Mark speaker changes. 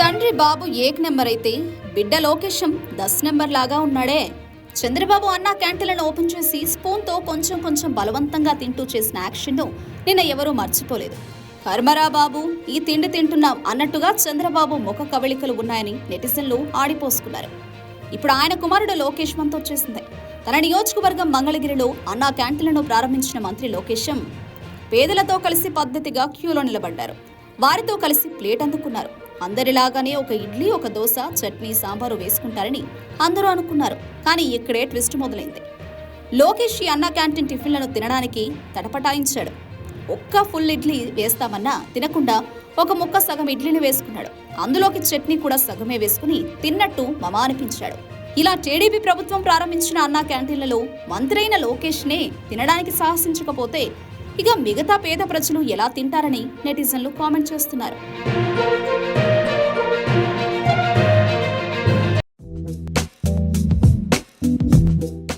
Speaker 1: తండ్రి బాబు ఏక్ నెంబర్ అయితే బిడ్డ లోకేశం దస్ నెంబర్ లాగా ఉన్నాడే. చంద్రబాబు అన్న క్యాంటీన్లను ఓపెన్ చేసి స్పూన్తో కొంచెం కొంచెం బలవంతంగా తింటూ చేసిన యాక్షన్ను నిన్న ఎవరూ మర్చిపోలేదు. కర్మరా బాబు ఈ తిండి తింటున్నాం అన్నట్టుగా చంద్రబాబు ముఖ కవళికలు ఉన్నాయని నెటిజన్లు ఆడిపోసుకున్నారు. ఇప్పుడు ఆయన కుమారుడు లోకేష్ మనతో వచ్చేసింది. తన నియోజకవర్గం మంగళగిరిలో అన్నా క్యాంటీన్లను ప్రారంభించిన మంత్రి లోకేశం పేదలతో కలిసి పద్ధతిగా క్యూలో నిలబడ్డారు. వారితో కలిసి ప్లేట్ అందుకున్నారు. అందరిలాగానే ఒక ఇడ్లీ ఒక దోశ చట్నీ సాంబారు వేసుకుంటారని అందరూ అనుకున్నారు. కానీ ఇక్కడే ట్విస్ట్ మొదలైంది. లోకేష్ ఈ అన్న క్యాంటీన్ టిఫిన్లను తినడానికి తటపటాయించాడు. ఒక్క ఫుల్ ఇడ్లీ వేస్తామన్నా తినకుండా ఒక ముక్క సగం ఇడ్లీని వేసుకున్నాడు. అందులోకి చట్నీ కూడా సగమే వేసుకుని తిన్నట్టు మమ అనిపించాడు. ఇలా టీడీపీ ప్రభుత్వం ప్రారంభించిన అన్నా క్యాంటీన్లలో మంత్రైన లోకేష్నే తినడానికి సాహసించకపోతే ఇక మిగతా పేద ప్రజలు ఎలా తింటారని నెటిజన్లు కామెంట్ చేస్తున్నారు.